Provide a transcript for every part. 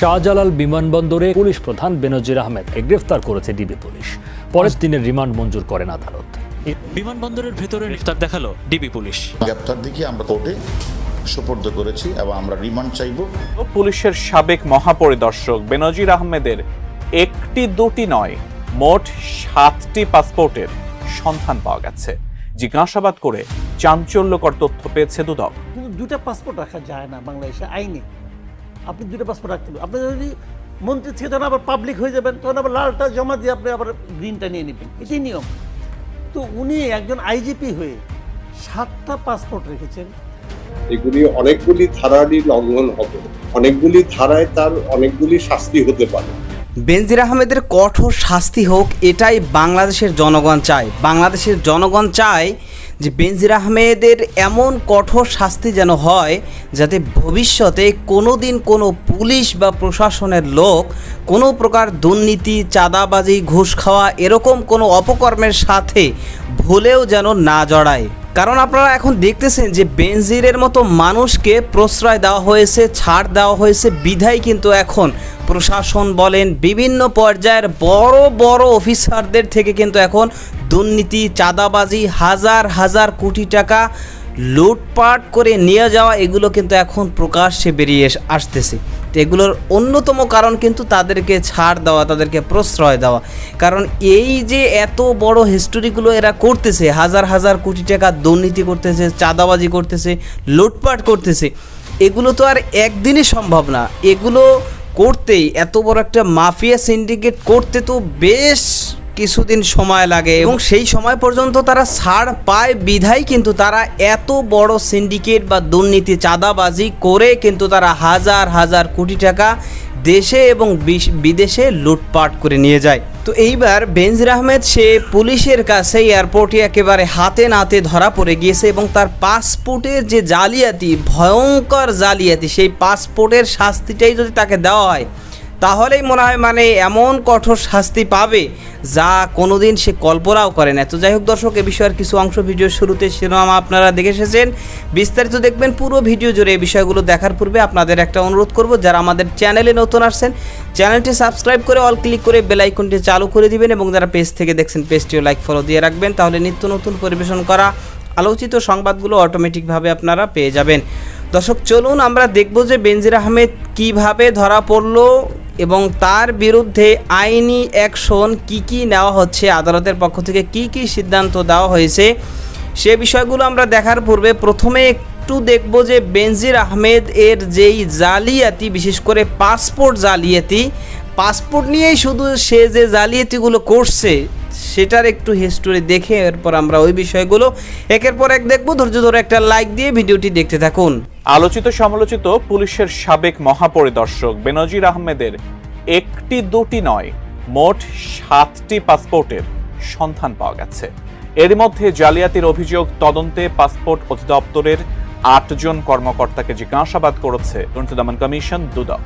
শাহজালাল বিমানবন্দরে পুলিশ প্রধান বেনজির আহমেদকে গ্রেফতার করেছে ডিবি পুলিশ। পরের দিনের রিমান্ড মঞ্জুর করেন আদালত। বিমানবন্দরের ভেতরে ইফতার দেখাল ডিবি পুলিশ। গ্রেপ্তার দেখিয়ে আমরা কোর্টে সোপর্দ করেছি এবং আমরা রিমান্ড চাইব। পুলিশের সাবেক মহাপরিদর্শক বেনজির আহমেদের একটি দুটি নয় মোট সাতটি পাসপোর্টের সন্ধান পাওয়া গেছে। জিজ্ঞাসাবাদ করে চাঞ্চল্যকর তথ্য পেয়েছে দুদক। কিন্তু দুটা পাসপোর্ট রাখা যায় না বাংলাদেশে আইনে। আপনি দুটো পাসপোর্ট রাখতে হবে। আপনি যদি মন্ত্রী থেকে তখন আবার পাবলিক হয়ে যাবেন, তখন আবার লালটা জমা দিয়ে আপনি আবার গ্রিনটা নিয়ে নেবেন। এটাই নিয়ম। তো উনি একজন আইজিপি হয়ে সাতটা পাসপোর্ট রেখেছেন। এগুলি অনেকগুলি ধারারই লঙ্ঘন হবে। অনেকগুলি ধারায় তার অনেকগুলি শাস্তি হতে পারে। বেনজির আহমেদের কঠোর শাস্তি হোক, এটাই বাংলাদেশের জনগণ চায়। বাংলাদেশের জনগণ চায় যে বেনজির আহমেদের এমন কঠোর শাস্তি যেন হয়, যাতে ভবিষ্যতে কোনো দিন কোনো পুলিশ বা প্রশাসনের লোক কোনো প্রকার দুর্নীতি, চাঁদাবাজি, ঘুষ খাওয়া, এরকম কোনো অপকর্মের সাথে ভুলেও যেন না জড়ায়। কারণ আপনারা এখন দেখতেছেন যে বেনজিরের মতো মানুষকে প্রশ্রয় দেওয়া হয়েছে, ছাড় দেওয়া হয়েছে বিধায় কিন্তু এখন প্রশাসন বলেন বিভিন্ন পর্যায়ের বড় বড় অফিসারদের থেকে কিন্তু এখন দুর্নীতি, চাঁদাবাজি, হাজার হাজার কোটি টাকা লুটপাট করে নিয়ে যাওয়া এগুলো কিন্তু এখন প্রকাশ্যে বেরিয়ে আসতেছে। তো এগুলোর অন্যতম কারণ কিন্তু তাদেরকে ছাড় দেওয়া, তাদেরকে প্রশ্রয় দেওয়া। কারণ এই যে এত বড় হিস্টোরিগুলো এরা করতেছে, হাজার হাজার কোটি টাকা দুর্নীতি করতেছে, চাঁদাবাজি করতেছে, লুটপাট করতেছে, এগুলো তো আর একদিনে সম্ভব না। এগুলো করতেই এত বড় একটা মাফিয়া সিন্ডিকেট করতে তো বেশ কিছুদিন সময় লাগে এবং সেই সময় পর্যন্ত তারা ছাড় পায় বিধায় কিন্তু তারা এত বড় সিন্ডিকেট বা দুর্নীতি চাঁদাবাজি করে কিন্তু তারা হাজার হাজার কোটি টাকা দেশে এবং বিদেশে লুটপাট করে নিয়ে যায়। তো এইবার বেনজির আহমেদ, সে পুলিশের কাছে এয়ারপোর্টে একেবারে হাতে নাতে ধরা পড়ে গিয়েছে এবং তার পাসপোর্টের যে জালিয়াতি, ভয়ঙ্কর জালিয়াতি, সেই পাসপোর্টের শাস্তিটাই যদি তাকে দেওয়া হয় তাহলেই মনে হয় মানে এমন কঠোর শাস্তি পাবে যা কোনোদিন সে কল্পনাও করে না। তো যাই হোক দর্শক, এ বিষয়ের কিছু অংশ ভিডিওর শুরুতে শিরোনাম আপনারা দেখে এসেছেন। বিস্তারিত দেখবেন পুরো ভিডিও জুড়ে এই বিষয়গুলো দেখার পূর্বে আপনাদের একটা অনুরোধ করব, যারা আমাদের চ্যানেলে নতুন আসছেন, চ্যানেলটি সাবস্ক্রাইব করে অল ক্লিক করে বেল আইকনটি চালু করে দিবেন এবং যারা পেজ থেকে দেখছেন, পেজটিও লাইক, ফলো দিয়ে রাখবেন। তাহলে নিত্য নতুন পরিবেশন করা, আলোচিত সংবাদগুলো অটোমেটিকভাবে আপনারা পেয়ে যাবেন। দর্শক, চলুন আমরা দেখব যে বেনজির আহমেদ কীভাবে ধরা পড়ল এবং তার বিরুদ্ধে আইনি অ্যাকশন কি কি নেওয়া হচ্ছে, আদালতের পক্ষ থেকে কি কি সিদ্ধান্ত দেওয়া হয়েছে, সে বিষয়গুলো আমরা দেখার পূর্বে প্রথমে একটু দেখব যে বেনজির আহমেদ এর যেই জালিয়াতি, বিশেষ করে পাসপোর্ট জালিয়াতি, পাসপোর্ট নিয়েই শুধু সে যে জালিয়াতিগুলো করছে, সেটার একটু হিস্টোরি দেখে এরপর আমরা ওই বিষয়গুলো একের পর এক দেখব। ধৈর্য ধরে একটা লাইক দিয়ে ভিডিওটি দেখতে থাকুন। আলোচিত সমালোচিত পুলিশের সাবেক মহাপরিদর্শক বেনজির আহমেদের একটি দুটি নয়, মোট সাতটি পাসপোর্টের সন্ধান পাওয়া গেছে। এর মধ্যে জালিয়াতির অভিযোগ তদন্তে পাসপোর্ট অধিদপ্তরের আটজন কর্মকর্তাকে জিজ্ঞাসাবাদ করেছে দুর্নীতি দমন কমিশন দুদক।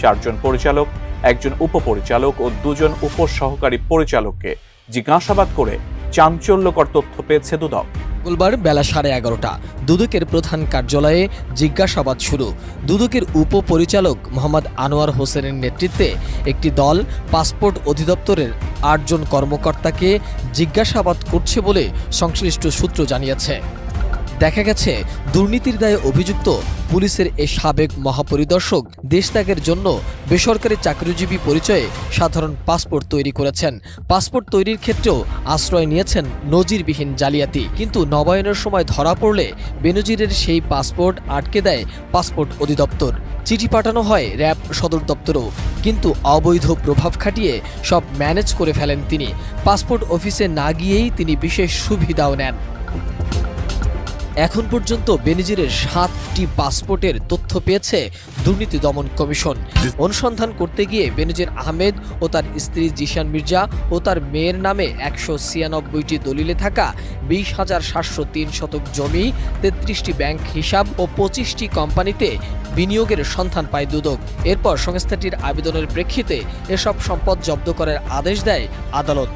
চারজন পরিচালক, একজন উপপরিচালক ও দুজন উপসহকারী পরিচালককে জিজ্ঞাসাবাদ করে চাঞ্চল্যকর তথ্য পেয়েছে দুদক। মঙ্গলবার বেলা সাড়ে এগারোটা। দুদকের প্রধান কার্যালয়ে জিজ্ঞাসাবাদ শুরু। দুদকের উপপরিচালক মোহাম্মদ আনোয়ার হোসেনের নেতৃত্বে একটি দল পাসপোর্ট অধিদপ্তরের আটজন কর্মকর্তাকে জিজ্ঞাসাবাদ করছে বলে সংশ্লিষ্ট সূত্র জানিয়েছে। দেখা গেছে, দুর্নীতির দায়ে অভিযুক্ত পুলিশের এ সাবেক মহাপরিদর্শক দেশত্যাগের জন্য বেসরকারি চাকরিজীবী পরিচয়ে সাধারণ পাসপোর্ট তৈরি করেছেন। পাসপোর্ট তৈরির ক্ষেত্রেও আশ্রয় নিয়েছেন নজিরবিহীন জালিয়াতি। কিন্তু নবায়নের সময় ধরা পড়লে বেনজিরের সেই পাসপোর্ট আটকে দেয় পাসপোর্ট অধিদপ্তর। চিঠি পাঠানো হয় র্যাব সদর দপ্তরেও, কিন্তু অবৈধ প্রভাব খাটিয়ে সব ম্যানেজ করে ফেলেন তিনি। পাসপোর্ট অফিসে না গিয়েই তিনি বিশেষ সুবিধাও নেন। এখন পর্যন্ত বেনিজিরের সাতটি পাসপোর্টের তথ্য পেয়েছে দুর্নীতি দমন কমিশন। অনুসন্ধান করতে গিয়ে বেনজির আহমেদ ও তার স্ত্রী জিশান মির্জা ও তার মেয়ের নামে একশো ছিয়ানব্বইটি দলিলে থাকা বিশ হাজার সাতশো তিন শতক জমি, তেত্রিশটি ব্যাংক হিসাব ও পঁচিশটি কোম্পানিতে বিনিয়োগের সন্ধান পায় দুদক। এরপর সংস্থাটির আবেদনের প্রেক্ষিতে এসব সম্পদ জব্দ করার আদেশ দেয় আদালত।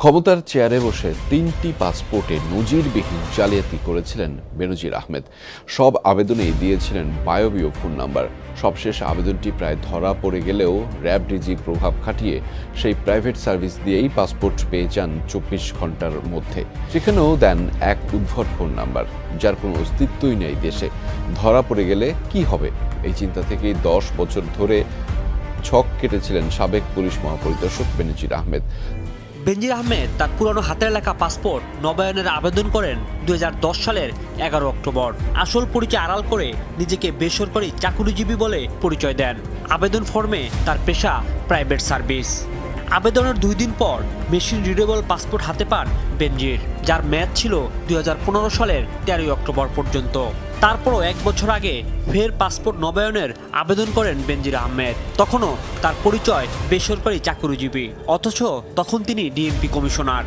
ক্ষমতার চেয়ারে বসে তিনটি পাসপোর্টে নজিরবিহীন জালিয়াতি করেছিলেন বেনজির আহমেদ। সব আবেদনেই দিয়েছিলেন বায়বীয় ফোন নাম্বার। সবশেষ আবেদনটি প্রায় ধরা পড়ে গেলেও র্যাব ডিজি প্রভাব খাটিয়ে সেই প্রাইভেট সার্ভিস দিয়েই পাসপোর্ট পেয়ে যান চব্বিশ ঘণ্টার মধ্যে। সেখানেও দেন এক উদ্ভট ফোন নাম্বার, যার কোনো অস্তিত্বই নেই দেশে। ধরা পড়ে গেলে কি হবে? এই চিন্তা থেকেই দশ বছর ধরে ছক কেটেছিলেন সাবেক পুলিশ মহাপরিদর্শক বেনজির আহমেদ। বেনজির আহমেদ তার পুরনো হাতের লেখা পাসপোর্ট নবায়নের আবেদন করেন দু হাজার দশ সালের এগারো অক্টোবর। আসল পরিচয় আড়াল করে নিজেকে বেসরকারি চাকুরিজীবী বলে পরিচয় দেন। আবেদন ফর্মে তার পেশা প্রাইভেট সার্ভিস। আবেদনের দুই দিন পর মেশিন রিডেবল পাসপোর্ট হাতে পান বেনজির, যার মেয়াদ ছিল দুই হাজার পনেরো সালের তেরোই অক্টোবর পর্যন্ত। তারপরও এক বছর আগে ফের পাসপোর্ট নবায়নের আবেদন করেন বেনজির আহমেদ। তখনও তার পরিচয় বেসরকারি চাকরিজীবী, অথচ তখন তিনি ডিএমপি কমিশনার।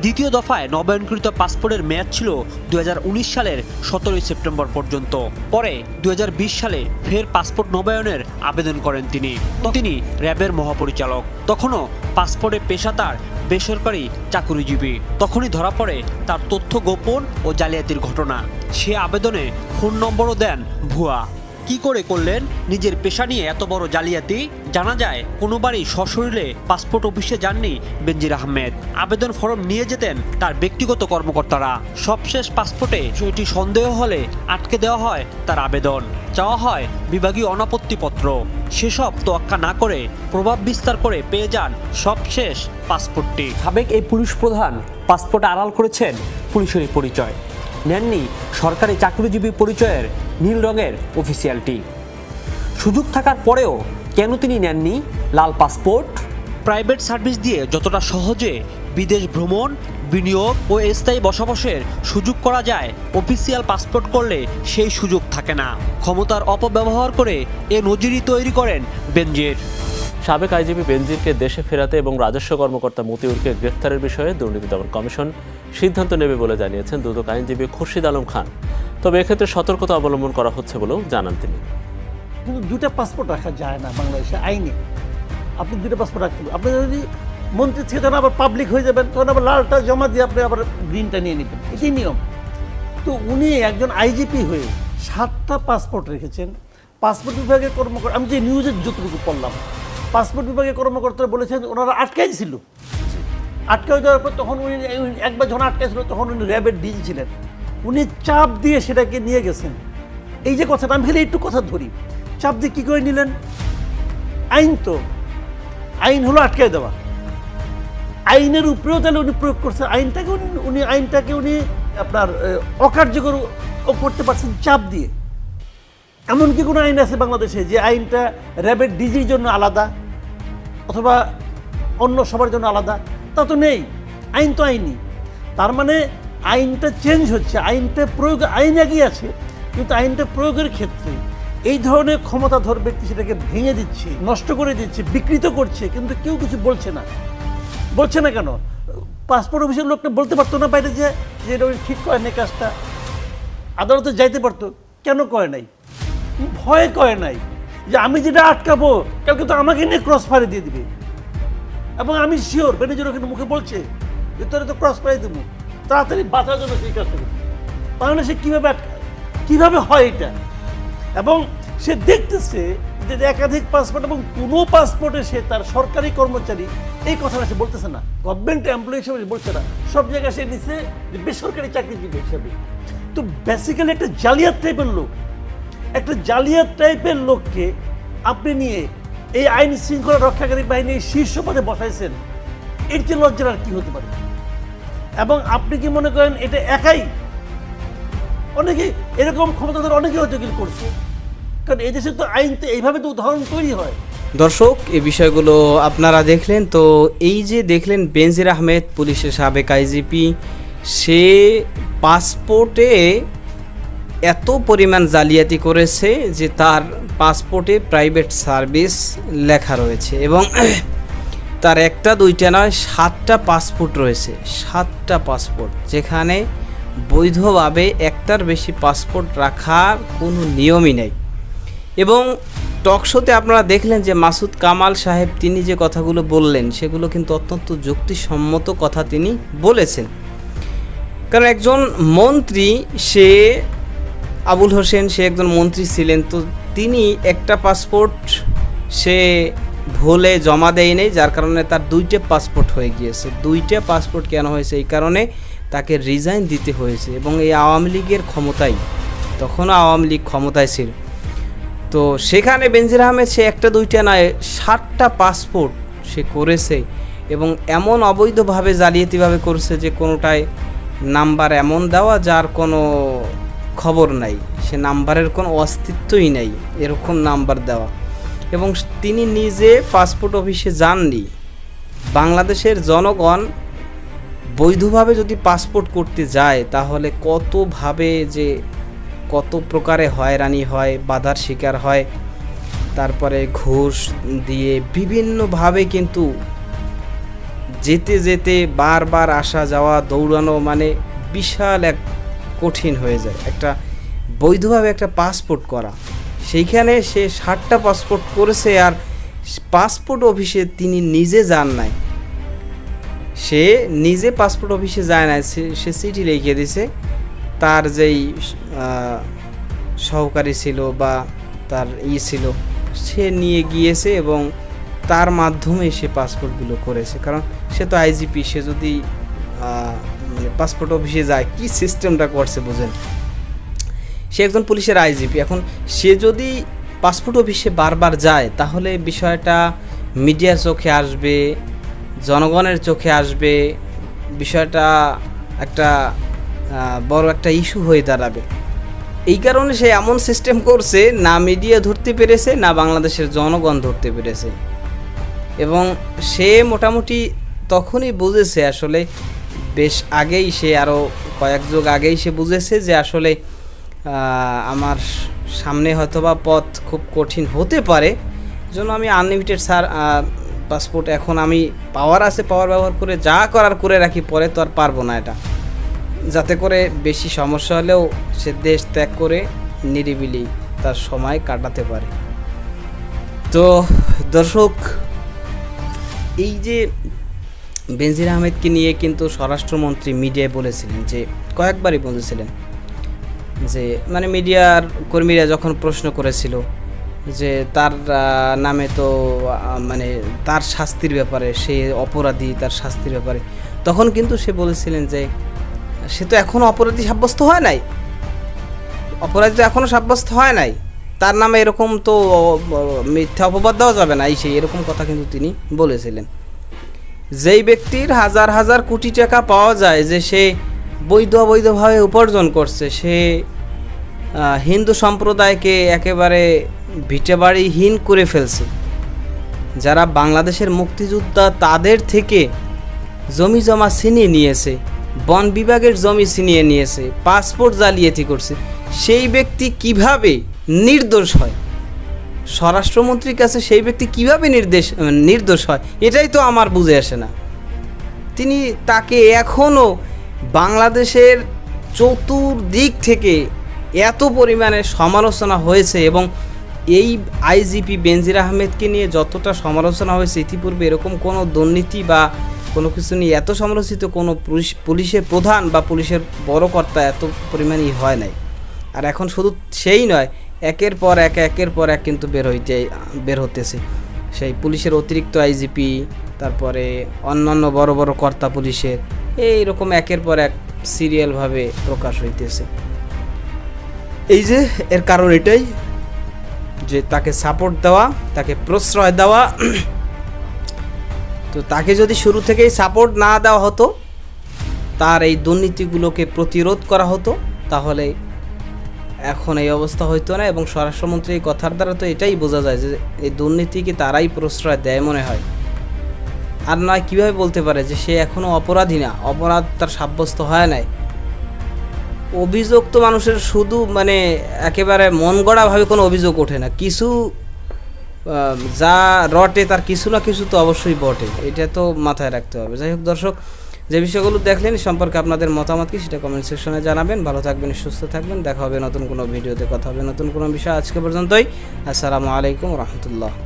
দ্বিতীয় দফায় নবায়নকৃত পাসপোর্টের মেয়াদ ছিল দুই হাজার উনিশ সালের সতেরোই সেপ্টেম্বর পর্যন্ত। পরে দু হাজার বিশ সালে ফের পাসপোর্ট নবায়নের আবেদন করেন তিনি। তিনি র্যাবের মহাপরিচালক। তখনও পাসপোর্টে পেশাদার বেসরকারি চাকুরিজীবী। তখনই ধরা পড়ে তার তথ্য গোপন ও জালিয়াতির ঘটনা। সে আবেদনে ফোন নম্বরও দেন ভুয়া। কি করে করলেন? নিজের পেশা নিয়ে এত বড় জালিয়াতি? জানা যায়, কোনোবারই সশরীরে পাসপোর্ট অফিসে যাননি বেনজির আহমেদ। আবেদন ফর্ম নিয়ে যেতেন তার ব্যক্তিগত কর্মকর্তারা। সবশেষ পাসপোর্টে বিষয়টি সন্দেহ হলে আটকে দেওয়া হয় তার আবেদন। চাওয়া হয় বিভাগীয় অনাপত্তিপত্র। সেসব তোয়াক্কা না করে প্রভাব বিস্তার করে পেয়ে যান সবশেষ পাসপোর্টটি। সাবেক এই পুলিশ প্রধান পাসপোর্ট আড়াল করেছেন পুলিশেরই পরিচয়। নেননি সরকারি চাকরিজীবী পরিচয়ের নীল রঙের অফিসিয়ালটি সুযোগ থাকার পরেও কেন তিনি নেননি লাল পাসপোর্ট প্রাইভেট সার্ভিস দিয়ে যতটা সহজে বিদেশ ভ্রমণ বিনিয়োগ ও স্থায়ী বসবাসের সুযোগ করা যায় অফিসিয়াল পাসপোর্ট করলে সেই সুযোগ থাকে না। ক্ষমতার অপব্যবহার করে এ নজিরই তৈরি করেন বেনজির। সাবেক আইজিপি বেনজিরকে দেশে ফেরাতে এবং রাজস্ব কর্মকর্তা মতিউরকে গ্রেফতারের বিষয়ে দুর্নীতি দমন কমিশন সিদ্ধান্ত নেবে বলে জানিয়েছেন দুদক আইনজীবী খুরশিদ আলম খান। তবে এক্ষেত্রে সতর্কতা অবলম্বন করা হচ্ছে বলেও জানান তিনি। কিন্তু দুটা পাসপোর্ট রাখা যায় না বাংলাদেশে, আইনে। আপনি দুটা পাসপোর্ট রাখতে হবে আপনি যদি মন্ত্রী থেকে তখন আবার পাবলিক হয়ে যাবেন, তখন আবার লালটা জমা দিয়ে আপনি আবার গ্রিনটা নিয়ে নেবেন। এটাই নিয়ম। তো উনি একজন আইজিপি হয়ে সাতটা পাসপোর্ট রেখেছেন। পাসপোর্ট বিভাগের কর্মকর্তা, আমি যে নিউজের যতটুকু পড়লাম পাসপোর্ট বিভাগের কর্মকর্তারা বলেছেন, ওনারা আটকাই ছিল আটকাই দেওয়ার পর তখন উনি উনি একবার যখন আটকাইছিল তখন উনি র্যাবের ডিজি ছিলেন। উনি চাপ দিয়ে সেটাকে নিয়ে গেছেন। এই যে কথাটা, আমি খালি একটু কথা ধরি। চাপ দিয়ে কী করে নিলেন? আইন তো। আইন হলো আটকায় দেওয়া। আইনের উপরেও তাহলে উনি প্রয়োগ করছেন। আইনটাকে উনি উনি, আইনটাকে উনি আপনার অকার্যকর করতে পারছেন চাপ দিয়ে। এমন কি কোনো আইন আছে বাংলাদেশে যে আইনটা র্যাবের ডিজির জন্য আলাদা অথবা অন্য সবার জন্য আলাদা? তা তো নেই। আইন তো আইনই তার মানে আইনটা চেঞ্জ হচ্ছে, আইনটা প্রয়োগ, আইন এগিয়ে আছে, কিন্তু আইনটা প্রয়োগের ক্ষেত্রে এই ধরনের ক্ষমতাধর ব্যক্তি সেটাকে ভেঙে দিচ্ছে, নষ্ট করে দিচ্ছে, বিকৃত করছে, কিন্তু কেউ কিছু বলছে না। বলছে না কেন? পাসপোর্ট অফিসের লোকটা বলতে পারতো না বাইরে যে যে এটা ঠিক করে এই কাজটা। আদালতে যাইতে পারতো। কেন করে নাই? ভয় করে নাই যে আমি যেটা আটকাবো, কালকে তো আমাকে নিয়ে ক্রস ফায়ারে দিয়ে দিবে। এবং আমি শিওর ম্যানেজার ওখানে মুখে বলছে যে, তোরা তো ক্রস ফায়ার দেবো। তাড়াতাড়ি বাঁচার জন্য সেই কাজটা করছে। তাহলে সে কীভাবে কীভাবে হয় এটা? এবং সে দেখতেছে যে একাধিক পাসপোর্ট এবং কোনো পাসপোর্টে সে তার সরকারি কর্মচারী এই কথাটা সে বলতেছে না। গভর্নমেন্ট এমপ্লয়ি হিসেবে বলছে না। সব জায়গায় সে নিচ্ছে যে বেসরকারি চাকরিজীবী হিসেবে। তো বেসিক্যালি একটা জালিয়াত টাইপের লোক। একটা জালিয়াত টাইপের লোককে আপনি নিয়ে এই আইন শৃঙ্খলা রক্ষাকারী বাহিনী এই শীর্ষ পদে বসাইছেন, এর চেয়ে লজ্জার আর কি হতে পারে? এবং আপনি কি মনে করেন এটা একাই? অনেকে এরকম ক্ষমতাধর অনেকে হয়তো করছে। কারণ এই দেশে তো আইন তো এইভাবে তো উদাহরণ তৈরি হয়। দর্শক, এই বিষয়গুলো আপনারা দেখলেন, তো এই যে দেখলেন বেনজির আহমেদ, পুলিশের সাবেক আইজিপি, সে পাসপোর্টে এত পরিমাণ জালিয়াতি করেছে যে তার পাসপোর্টে প্রাইভেট সার্ভিস লেখা রয়েছে এবং তার একটা, দুইটা নয়, সাতটা পাসপোর্ট রয়েছে। সাতটা পাসপোর্ট, যেখানে বৈধভাবে একটার বেশি পাসপোর্ট রাখার কোনো নিয়মই নেই। এবং টকশোতে আপনারা দেখলেন যে মাসুদ কামাল সাহেব তিনি যে কথাগুলো বললেন, সেগুলো কিন্তু অত্যন্ত যুক্তিসম্মত কথা তিনি বলেছেন। কারণ একজন মন্ত্রী, সে আবুল হোসেন, সে একজন মন্ত্রী ছিলেন, তো তিনি একটা পাসপোর্ট সে ভুলে জমা দেয় নেই, যার কারণে তার দুইটা পাসপোর্ট হয়ে গিয়েছে। দুইটা পাসপোর্ট কেন হয়েছে? এই কারণে তাকে রিজাইন দিতে হয়েছে এবং এই আওয়ামী লীগের ক্ষমতায়, তখনও আওয়ামী লীগ ক্ষমতায় ছিল। তো সেখানে বেনজির আহমেদ সে একটা দুইটা নয় ষাটটা পাসপোর্ট সে করেছে এবং এমন অবৈধভাবে জালিয়াতিভাবে করেছে যে কোনোটায় নাম্বার এমন দেওয়া যার কোনো খবর নাই। সে নাম্বারের কোনো অস্তিত্বই নেই, এরকম নাম্বার দেওয়া। এবং তিনি নিজে পাসপোর্ট অফিসে যাননি। বাংলাদেশের জনগণ বৈধভাবে যদি পাসপোর্ট করতে যায়, তাহলে কতভাবে যে কত প্রকারে হয়রানি হয়, বাধার শিকার হয়, তারপরে ঘুষ দিয়ে বিভিন্নভাবে কিন্তু যেতে যেতে বারবার আসা যাওয়া, দৌড়ানো মানে বিশাল এক কঠিন হয়ে যায়। একটা বৈধভাবে একটা পাসপোর্ট করা। সেইখানে সে ষাটটা পাসপোর্ট করেছে আর পাসপোর্ট অফিসে তিনি নিজে যান নাই। সে নিজে পাসপোর্ট অফিসে যায় না সে- চিঠি লিখে দিছে। তার যেই সহকারী ছিল বা তার ই ছিল, সে নিয়ে গিয়েছে এবং তার মাধ্যমে সে পাসপোর্টগুলো করেছে। কারণ সে তো আইজিপি, সে যদি মানে পাসপোর্ট অফিসে যায়, কি সিস্টেমটা করছে বোঝেন? সে একজন পুলিশের আইজিপি এখন সে যদি পাসপোর্ট অফিসে বারবার যায়, তাহলে বিষয়টা মিডিয়ার চোখে আসবে, জনগণের চোখে আসবে, বিষয়টা একটা বড় একটা ইস্যু হয়ে দাঁড়াবে। এই কারণে সে এমন সিস্টেম করছে, না মিডিয়া ধরতে পেরেছে, না বাংলাদেশের জনগণ ধরতে পেরেছে। এবং সে মোটামুটি তখনই বুঝেছে আসলে, বেশ আগেই সে আরও কয়েক যুগ আগেই সে বুঝেছে যে আসলে আমার সামনে হয়তোবা পথ খুব কঠিন হতে পারে। জন্য আমি আনলিমিটেড স্যার পাসপোর্ট এখন আমি পাওয়ার আছে পাওয়ার ব্যবহার করে যা করার করে রাখি, পরে তো আর পারব না এটা। যাতে করে বেশি সমস্যা হলেও সে দেশ ত্যাগ করে নিরিবিলি তার সময় কাটাতে পারে। তো দর্শক, এই যে বেনজির আহমেদকে নিয়ে কিন্তু স্বরাষ্ট্রমন্ত্রী মিডিয়ায় বলেছিলেন যে, কয়েকবারই বলেছিলেন যে মানে মিডিয়ার কর্মীরা যখন প্রশ্ন করেছিল যে, তার নামে তো মানে তার শাস্তির ব্যাপারে, সে অপরাধী তার শাস্তির ব্যাপারে, তখন কিন্তু সে বলেছিলেন যে, সে তো এখনও অপরাধী সাব্যস্ত হয় নাই। অপরাধী তো এখনও সাব্যস্ত হয় নাই। তার নামে এরকম তো মিথ্যা অপবাদ দেওয়া যাবে না, এই সেই এরকম কথা কিন্তু তিনি বলেছিলেন। যেই ব্যক্তির হাজার হাজার কোটি টাকা পাওয়া যায় যে, সে বৈধ অবৈধভাবে উপার্জন করছে। সে হিন্দু সম্প্রদায়কে একেবারে ভিটেবাড়িহীন করে ফেলছে। যারা বাংলাদেশের মুক্তিযোদ্ধা তাদের থেকে জমি জমা ছিনিয়ে নিয়েছে, বন বিভাগের জমি ছিনিয়ে নিয়েছে, পাসপোর্ট জালিয়াতি করছে। সেই ব্যক্তি কীভাবে নির্দোষ হয়? স্বরাষ্ট্রমন্ত্রীর কাছে সেই ব্যক্তি কীভাবে নির্দেশ, নির্দোষ হয়? এটাই তো আমার বুঝে আসে না। তিনি তাকে এখনও বাংলাদেশের চতুর্দিক থেকে এত পরিমাণে সমালোচনা হয়েছে এবং এই আইজিপি বেনজির আহমেদকে নিয়ে যতটা সমালোচনা হয়েছে, ইতিপূর্বে এরকম কোনো দুর্নীতি বা কোনো কিছু নিয়ে এত সমালোচিত কোনো পুলিশ, পুলিশের প্রধান বা পুলিশের বড় কর্তা এত পরিমাণই হয় নাই। আর এখন শুধু সেই নয়, একের পর এক, একের পর এক কিন্তু বের হইতে, বের হতেছে সেই পুলিশের অতিরিক্ত আইজিপি, তারপরে অন্যান্য বড় বড় কর্তা পুলিশের এইরকম একের পর এক সিরিয়ালভাবে প্রকাশ হইতেছে। এই যে, এর কারণ এটাই যে তাকে সাপোর্ট দেওয়া, তাকে প্রশ্রয় দেওয়া। তো তাকে যদি শুরু থেকেই সাপোর্ট না দেওয়া হতো, তার এই দুর্নীতিগুলোকে প্রতিরোধ করা হতো, তাহলে এখন এই অবস্থা হইতো না এবং স্বরাষ্ট্রমন্ত্রী এই কথার দ্বারা তো এটাই বোঝা যায় যে এই দুর্নীতিকে তারাই প্রশ্রয় দেয় মনে হয়। আর নয়, কীভাবে বলতে পারে যে সে এখনও অপরাধী না? অপরাধ তার সাব্যস্ত হয় নাই। অভিযোগ তো মানুষের শুধু মানে একেবারে মন গড়াভাবে কোনো অভিযোগ ওঠে না। কিছু যা রটে তার কিছু না কিছু তো অবশ্যই বটে। এটা তো মাথায় রাখতে হবে। যাই হোক দর্শক, যে বিষয়গুলো দেখলেন সম্পর্কে আপনাদের মতামত কি সেটা কমেন্ট সেকশনে জানাবেন। ভালো থাকবেন, সুস্থ থাকবেন। দেখা হবে নতুন কোনো ভিডিওতে কথা হবে নতুন কোনো বিষয় আজকে পর্যন্তই। আসসালামু আলাইকুম রহমতুল্লাহ।